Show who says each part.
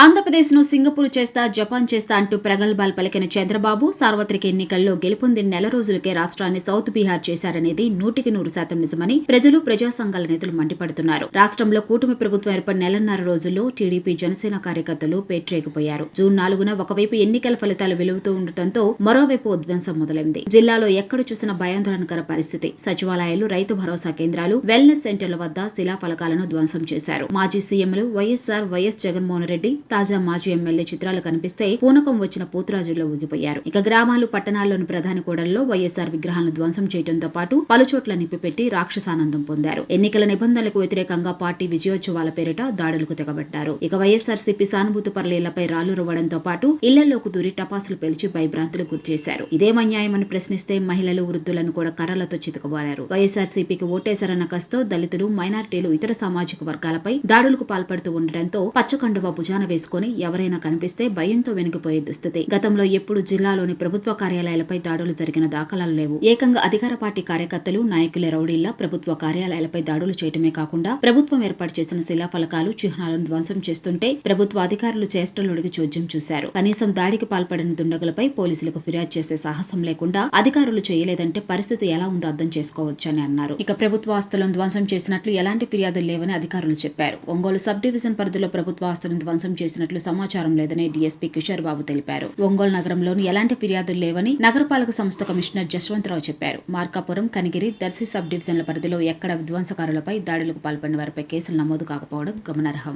Speaker 1: ఆంధ్రప్రదేశ్ను సింగపూర్ చేస్తా జపాన్ చేస్తా అంటూ ప్రగల్భాలు పలికిన చంద్రబాబు సార్వత్రిక ఎన్నికల్లో గెలుపొందిన నెల రోజులకే రాష్ట్రాన్ని సౌత్ బీహార్ చేశారనేది నూటికి నూరు శాతం నిజమని ప్రజలు ప్రజా సంఘాల నేతలు మండిపడుతున్నారు. రాష్ట్రంలో కూటమి ప్రభుత్వం ఏర్పడిన నెలన్నర రోజుల్లో టీడీపీ జనసేన కార్యకర్తలు పేట్రేగిపోయారు జూన్ నాలుగున ఒకవైపు ఎన్నికల ఫలితాలు వెలుగుతూ ఉండటంతో మరోవైపు ఉద్వంసం మొదలైంది. జిల్లాలో ఎక్కడ చూసిన భయాందోళనకర పరిస్థితి. సచివాలయాలు రైతు భరోసా కేంద్రాలు వెల్నెస్ సెంటర్ల వద్ద శిలాఫలకాలను ధ్వంసం చేశారు. మాజీ సీఎంలు వైఎస్ఆర్ వైఎస్ జగన్మోహన్ రెడ్డి తాజా మాజీ ఎమ్మెల్యే చిత్రాలు కనిపిస్తే పూనకం వచ్చిన పోతురాజుల్లో ఊగిపోయారు. ఇక గ్రామాలు పట్టణాల్లోని ప్రధాని కూడల్లో వైఎస్ఆర్ విగ్రహాలను ధ్వంసం చేయడంతో పాటు పలుచోట్ల నిప్పిపెట్టి రాక్షసానందం పొందారు. ఎన్నికల నిబంధనలకు వ్యతిరేకంగా పార్టీ విజయోత్సవాల పేరిట దాడులకు తెగబడ్డారు. ఇక వైఎస్ఆర్ సిపి సానుభూతి పరుల రాళ్ళు రువ్వడంతో పాటు ఇళ్ళలోకి దూరి టపాసులు పేల్చి భయభ్రాంతులు గురిచేశారు. ఇదేమన్యాయమని ప్రశ్నిస్తే మహిళలు వృద్ధులను కూడా కర్రలతో చితకబారారు. వైఎస్ఆర్ సిపికి ఓటేశారన్న కస్తో దళితులు మైనార్టీలు ఇతర సామాజిక వర్గాలపై దాడులకు పాల్పడుతూ ఉండటంతో పచ్చకండువ భుజాన వేసుకుని ఎవరైనా కనిపిస్తే భయంతో వెనుకపోయే దుస్థితి. గతంలో ఎప్పుడు జిల్లాలోని ప్రభుత్వ కార్యాలయాలపై దాడులు జరిగిన దాఖలాలు లేవు. ఏకంగా అధికార పార్టీ కార్యకర్తలు నాయకుల రౌడీల్లా ప్రభుత్వ కార్యాలయాలపై దాడులు చేయటమే కాకుండా ప్రభుత్వం ఏర్పాటు చేసిన శిలాఫలకాలు చిహ్నాలను ధ్వంసం చేస్తుంటే ప్రభుత్వ అధికారులు చేష్టలుడికి చోద్యం చూశారు. కనీసం దాడికి పాల్పడిన దుండగులపై పోలీసులకు ఫిర్యాదు చేసే సాహసం లేకుండా అధికారులు చేయలేదంటే పరిస్థితి ఎలా ఉందో అర్థం చేసుకోవచ్చని అన్నారు. ఇక ప్రభుత్వ ఆస్తులను ధ్వంసం చేసినట్లు ఎలాంటి ఫిర్యాదులు లేవని అధికారులు చెప్పారు. ఒంగోలు సబ్ డివిజన్ పరిధిలో ప్రభుత్వ ఆస్తులను ధ్వంసం చేసినట్లు సమాచారం లేదని డీఎస్పీ కిషోర్ బాబు తెలిపారు. ఒంగోలు నగరంలోని ఎలాంటి ఫిర్యాదులు లేవని నగరపాలక సంస్థ కమిషనర్ జశ్వంతరావు చెప్పారు. మార్కాపురం కనిగిరి దర్శి సబ్ డివిజన్ల పరిధిలో ఎక్కడ విధ్వంసకారులపై దాడులకు పాల్పడిన వారిపై కేసులు నమోదు కాకపోవడం గమనార్హం.